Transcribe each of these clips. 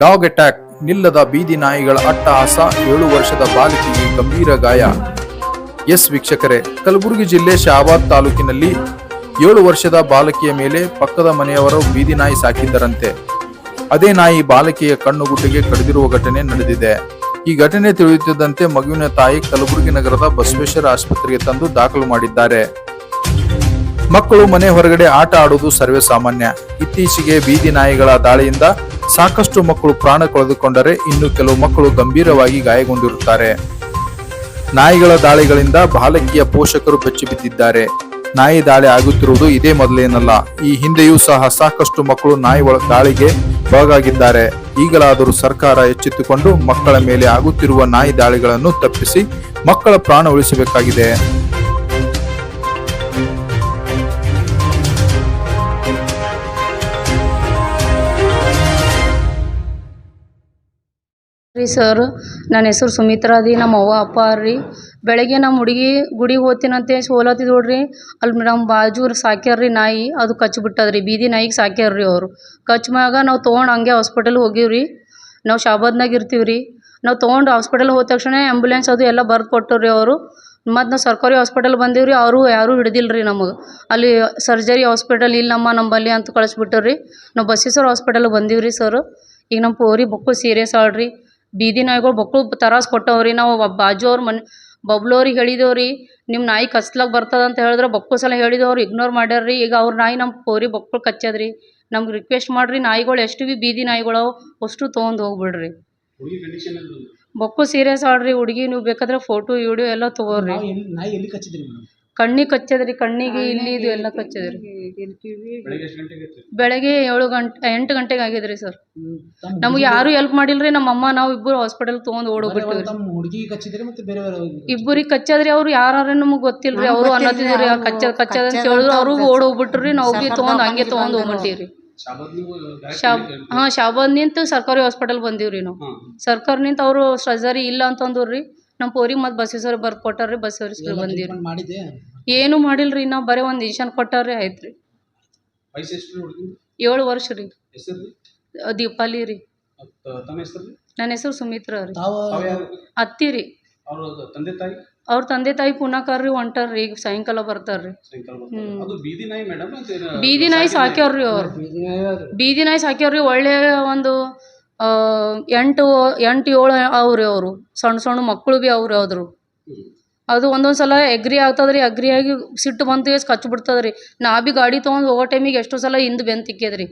Dog attack ನಿಲ್ಲದ ಬೀದಿ ನಾಯಿಗಳ ಅಟ್ಟಹಾಸ, ಏಳು ವರ್ಷದ ಬಾಲಕಿಗೆ ಗಂಭೀರ ಗಾಯ. ಎಸ್ ವೀಕ್ಷಕರೇ, ಕಲಬುರಗಿ ಜಿಲ್ಲೆ ಶಹಾಬಾದ್ ತಾಲೂಕಿನಲ್ಲಿ ಏಳು ವರ್ಷದ ಬಾಲಕಿಯ ಮೇಲೆ ಪಕ್ಕದ ಮನೆಯವರು ಬೀದಿ ನಾಯಿ ಸಾಕಿದ್ದರಂತೆ. ಅದೇ ನಾಯಿ ಬಾಲಕಿಯ ಕಣ್ಣುಗುಡ್ಡೆಗೆ ಕಡಿದಿರುವ ಘಟನೆ ನಡೆದಿದೆ. ಈ ಘಟನೆ ತಿಳಿಯುತ್ತಿದ್ದಂತೆ ಮಗುವಿನ ತಾಯಿ ಕಲಬುರಗಿ ನಗರದ ಬಸವೇಶ್ವರ ಆಸ್ಪತ್ರೆಗೆ ತಂದು ದಾಖಲು ಮಾಡಿದ್ದಾರೆ. ಮಕ್ಕಳು ಮನೆ ಹೊರಗಡೆ ಆಟ ಆಡುವುದು ಸರ್ವೇ ಸಾಮಾನ್ಯ ಇತ್ತೀಚೆಗೆ ಬೀದಿ ನಾಯಿಗಳ ದಾಳಿಯಿಂದ ಸಾಕಷ್ಟು ಮಕ್ಕಳು ಪ್ರಾಣ ಕಳೆದುಕೊಂಡರೆ ಇನ್ನು ಕೆಲವು ಮಕ್ಕಳು ಗಂಭೀರವಾಗಿ ಗಾಯಗೊಂಡಿರುತ್ತಾರೆ. ನಾಯಿಗಳ ದಾಳಿಗಳಿಂದ ಬಾಲಕಿಯ ಪೋಷಕರು ಬೆಚ್ಚಿ ಬಿದ್ದಿದ್ದಾರೆ. ನಾಯಿ ದಾಳಿ ಆಗುತ್ತಿರುವುದು ಇದೇ ಮೊದಲೇನಲ್ಲ. ಈ ಹಿಂದೆಯೂ ಸಹ ಸಾಕಷ್ಟು ಮಕ್ಕಳು ನಾಯಿ ಒಳ ದಾಳಿಗೆ ಒಳಗಾಗಿದ್ದಾರೆ. ಈಗಲಾದರೂ ಸರ್ಕಾರ ಎಚ್ಚೆತ್ತುಕೊಂಡು ಮಕ್ಕಳ ಮೇಲೆ ಆಗುತ್ತಿರುವ ನಾಯಿ ದಾಳಿಗಳನ್ನು ತಪ್ಪಿಸಿ ಮಕ್ಕಳ ಪ್ರಾಣ ಉಳಿಸಬೇಕಾಗಿದೆ. ರೀ ಸರ್. ನನ್ನ ಹೆಸರು ಸುಮಿತ್ರಾ ರೀ, ನಮ್ಮ ಅವ್ವ ಅಪ್ಪ ರೀ. ಬೆಳಗ್ಗೆ ನಮ್ಮ ಹುಡುಗಿ ಗುಡಿಗೆ ಹೋಗ್ತೀನಂತೆ ಸೋಲತ್ತಿದ್ ನೋಡ್ರಿ. ಅಲ್ಲಿ ನಮ್ಮ ಬಾಜು ಸಾಕ್ಯಾರ ರೀ ನಾಯಿ, ಅದು ಕಚ್ಚಿ ರೀ ಬೀದಿ ನಾಯಿಗೆ ಸಾಕ್ಯಾರ ರೀ ಅವರು. ಕಚ್ಚ ನಾವು ತೊಗೊಂಡು ಹಂಗೆ ಹಾಸ್ಪಿಟಲ್ ಹೋಗೀವಿ ರೀ. ನಾವು ಶಾಬಾದ್ನಾಗ ಇರ್ತೀವಿ ರೀ. ನಾವು ತೊಗೊಂಡು ಹಾಸ್ಪಿಟಲ್ ಹೋದ ತಕ್ಷಣ ಆ್ಯಂಬುಲೆನ್ಸ್ ಅದು ಎಲ್ಲ ಬರೆದು ಕೊಟ್ಟರು ರೀ ಅವರು. ಮತ್ತು ನಾವು ಸರ್ಕಾರಿ ಹಾಸ್ಪಿಟಲ್ ಬಂದೀವಿ ರೀ, ಅವರು ಯಾರೂ ಹಿಡ್ದಿಲ್ಲ ರೀ ನಮಗೆ. ಅಲ್ಲಿ ಸರ್ಜರಿ ಹಾಸ್ಪಿಟಲ್ ಇಲ್ಲಮ್ಮ ನಂಬಲ್ಲಿ ಅಂತ ಕಳಿಸ್ಬಿಟ್ಟರು ರೀ ನಾವು ಬಸವೇಶ್ವರ ಹಾಸ್ಪಿಟಲ್ಗೆ ಬಂದೀವಿ ರೀ ಸರ್. ಈಗ ನಮ್ಮ ಪೋರಿ ಬಕ್ಕು ಸೀರಿಯಸ್ ಆಳ್ರಿ. ಬೀದಿ ನಾಯಿಗಳು ಬಕ್ಳು ತರಾಸ್ ಕೊಟ್ಟವ್ರಿ. ನಾವು ಬಾಜು ಅವ್ರ ಮನ್ ಬಬ್ಲೋರಿಗೆ ಹೇಳಿದೇವ್ರಿ ನಿಮ್ಮ ನಾಯಿ ಕಸ್ಲಾಗ ಬರ್ತದ ಅಂತ ಹೇಳಿದ್ರೆ ಬಕ್ಕು ಸಲ ಹೇಳಿದವ್ರು ಇಗ್ನೋರ್ ಮಾಡ್ಯಾರ್ರಿ. ಈಗ ಅವ್ರ ನಾಯಿ ನಮ್ಮ ಪೋರಿ ಬಕ್ಕಳು ಕಚ್ಚದ್ರಿ. ನಮ್ಗೆ ರಿಕ್ವೆಸ್ಟ್ ಮಾಡಿರಿ ನಾಯಿಗಳು ಎಷ್ಟು ಭೀ ಬೀದಿ ನಾಯಿಗಳು ಅಷ್ಟು ತೊಗೊಂಡು ಹೋಗ್ಬಿಡ್ರಿ. ಬೊಕ್ಕು ಸೀರಿಯಸ್ ಆಡ್ರಿ ಹುಡುಗಿ ನೀವು ಬೇಕಾದ್ರೆ ಫೋಟೋ ವಿಡಿಯೋ ಎಲ್ಲ ತಗೋರಿ. ನಾಯಿ ಎಲ್ಲಿ ಕಚ್ಚಿದ್ರಿ ಮೇಡಮ್? ಕಣ್ಣಿಗೆ ಕಚ್ಚದ್ರಿ ಕಣ್ಣಿಗೆ ಇಲ್ಲಿ ಇದು ಎಲ್ಲ ಕಚ್ಚದ್ರಿ. ಬೆಳಗ್ಗೆ ಏಳು ಗಂಟೆ ಎಂಟು ಗಂಟೆಗೆ ಆಗಿದ್ರಿ ಸರ್. ನಮ್ಗೆ ಯಾರು ಹೆಲ್ಪ್ ಮಾಡಿಲ್ರಿ ನಮ್ಮ ಅಮ್ಮ ನಾವು ಇಬ್ಬರು ಹಾಸ್ಪಿಟಲ್ ತೊಗೊಂಡು ಓಡೋಗ್ಬಿಟ್ಟಿವ್ರಿ ತಮ್ಮ ಹುಡುಗಿ ಕಚ್ಚಿದ್ರಿ ಮತ್ತೆ ಬೇರೆ ಬೇರೆ ಇಬ್ಬರಿಗೆ ಕಚ್ಚದ್ರಿ ಅವ್ರು ಯಾರು ನಮಗೆ ಗೊತ್ತಿಲ್ರಿ ಅವರು ಅನ್ನತ್ತಿದ್ರಿ ಕಚ್ಚ ಕಚ್ಚದ ಅಂತ ಹೇಳಿದ್ರು ಅವರು ಓಡ್ ಹೋಗ್ಬಿಟ್ರಿ ನಾವು ಭೀ ತೊಗೊಂಡು ಹಂಗೆ ತೊಗೊಂಡು ಹೋಗ್ಬಿಟ್ಟಿವ್ರಿ. ಹಾಂ ಶಾಬಾದ್ ನಿಂತು ಸರ್ಕಾರಿ ಹಾಸ್ಪಿಟಲ್ ಬಂದೀವ್ರಿ ನಾವು. ಸರ್ಕಾರ ನಿಂತು ಅವರು ಸರ್ಜರಿ ಇಲ್ಲ ಅಂತಂದ್ರಿ ನಮ್ಮ ಪೋರಿಗೆ ಮತ್ತೆ ಬಸವೇಶ್ವರ ಬರ್ ಕೊಟ್ಟಾರ್ರಿ ಬಂದೀವ್ರಿ. ಟ್ರೀಟ್ಮೆಂಟ್ ಮಾಡಿದ್ದೆ. ಏನು ಮಾಡಿಲ್ರಿ ನಾವು ಬರೀ ಒಂದು ಇಂಜೆಕ್ಷನ್ ಕೊಟ್ಟಾರ್ರಿ ಆಯ್ತು ರೀ ವಯಸ್ಸು ಎಷ್ಟು ರೀ ಹುಡುಗಿ ಏಳು ವರ್ಷ ರೀ ಹೆಸರು ದೀಪಾಲಿ ರೀ ತಮ್ಮ ಹೆಸರು ನನ್ನ ಹೆಸರು ಸುಮಿತ್ರ ರೀ. ತಾವು ಅತ್ತಿ ರೀ ಅವ್ರ ತಂದೆ ತಾಯಿ? ಅವ್ರ ತಂದೆ ತಾಯಿ ಹೊಂಟಾರ್ರಿ ಈಗ ಸಾಯಂಕಾಲ ಬರ್ತಾರ್ರಿ. ಬರ್ತಾರೆ. ಅದು ಬೀದಿ ನಾಯಿ ಮೇಡಮ್ ಬೀದಿ ನಾಯಿ ಸಾಕ್ಯಾವ್ರಿ ಅವ್ರು. ಬೀದಿ ನಾಯಿ ಸಾಕ್ಯಾವ್ರಿ ಒಳ್ಳೆ ಒಂದು ಎಂಟು ಎಂಟು ಏಳು ಅವ್ರಿ ಅವರು. ಸಣ್ಣ ಸಣ್ಣ ಮಕ್ಕಳು ಭೀ ಅವ್ರಿ ಅದ್ರು ಅದು ಒಂದೊಂದು ಸಲ ಎಗ್ರಿ ಆಗ್ತದ್ರಿ ಅಗ್ರಿ ಆಗಿ ಸಿಟ್ಟು ಬಂತು ಎಷ್ಟು ಕಚ್ಚಿ ಬಿಡ್ತದ್ರಿ. ನಾ ಭೀ ಗಾಡಿ ತೊಗೊಂಡು ಹೋಗೋ ಟೈಮಿಗೆ ಎಷ್ಟೋ ಸಲ ಹಿಂದೆ ಬೆನ್ ರೀ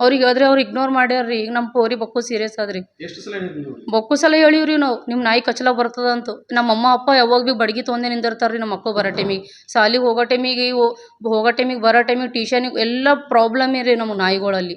ಅವ್ರಿಗೆ ಹೇಳಿದ್ರೆ ಅವ್ರು ಇಗ್ನೋರ್ ಮಾಡ್ಯಾರ್ರಿ. ಈಗ ನಮ್ಮ ಪೋರಿ ಬಕ್ಕು ಸೀರಿಯಸ್ ಆದ್ರಿ. ಎಷ್ಟು ಸಲ ಬೊಕ್ಕು ಸಲ ಹೇಳಿವ್ರಿ ನಾವು. ನಿಮ್ಮ ನಾಯಿ ಕಚ್ಚಲ ಬರ್ತದಂತ. ನಮ್ಮ ಅಮ್ಮ ಅಪ್ಪ ಯಾವಾಗ ಭೀ ಬಡ್ಗಿ ತೊಗೊಂಡೆ ನಿಂದಿರ್ತಾರೆ ರೀ ನಮ್ಮ ಮಕ್ಕಳು ಬರೋ ಟೈಮಿಗೆ ಸಾಲಿಗೆ ಹೋಗೋ ಟೈಮಿಗೆ ಹೋಗೋ ಟೈಮಿಗೆ ಬರೋ ಟೈಮಿಗೆ ಟ್ಯೂಷನಿಗೆ ಎಲ್ಲ ಪ್ರಾಬ್ಲಮ್ ರೀ ನಮ್ಮ ನಾಯಿಗಳಲ್ಲಿ.